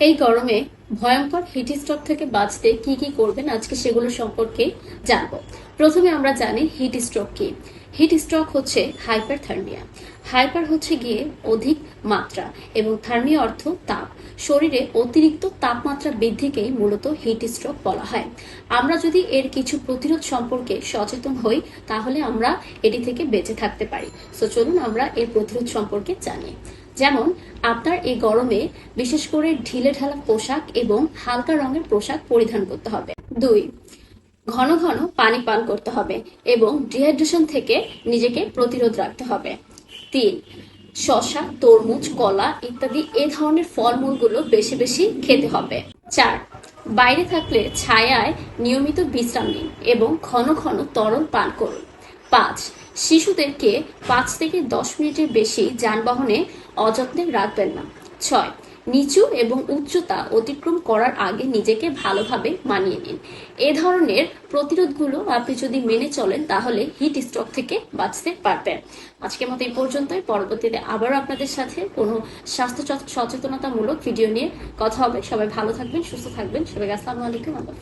এই গরমে ভয়ঙ্কর হিট স্ট্রোক থেকে বাঁচতে কি কি করবেন আজকে সেগুলো সম্পর্কে জানব। প্রথমে আমরা জানি হিট স্ট্রোক কি। হিট স্ট্রোক হচ্ছে হাইপার থার্মিয়া হাইপার হচ্ছে গিয়ে অধিক মাত্রা এবং থার্মিয়া অর্থ তাপ। শরীরে অতিরিক্ত তাপমাত্রা বৃদ্ধিকেই মূলত হিট স্ট্রোক বলা হয়। আমরা যদি এর কিছু প্রতিরোধ সম্পর্কে সচেতন হই, তাহলে আমরা এটি থেকে বেঁচে থাকতে পারি। সো চলুন আমরা এর প্রতিরোধ সম্পর্কে জানি। যেমন, আপনার এই গরমে বিশেষ করে ঢিলে ঢালা পোশাক এবং হালকা রঙের পোশাক পরিধান করতে হবে। দুই, ঘন ঘন পানি পান করতে হবে এবং ডিহাইড্রেশন থেকে নিজেকে প্রতিরোধ রাখতে হবে। তিন শশা তরমুজ, কলা ইত্যাদি এ ধরনের ফলমূলগুলো বেশি বেশি খেতে হবে। চার, বাইরে থাকলে ছায়ায় নিয়মিত বিশ্রাম নিন এবং ঘন ঘন তরল পান করুন। পাঁচ। শিশুদেরকে পাঁচ থেকে দশ মিনিটের বেশি যানবাহনে অযত্নে রাখবেন না। ছয়। নিচু এবং উচ্চতা অতিক্রম করার আগে নিজেকে ভালোভাবে মানিয়ে নিন। এ ধরনের প্রতিরোধগুলো আপনি যদি মেনে চলেন, তাহলে হিট স্ট্রোক থেকে বাঁচতে পারবেন। আজকের মতো এই পর্যন্তই। পরবর্তীতে আবারও আপনাদের সাথে কোনো স্বাস্থ্য সচেতনতামূলক ভিডিও নিয়ে কথা হবে। সবাই ভালো থাকবেন, সুস্থ থাকবেন। সবাই আসসালামু আলাইকুম, আল্লাহ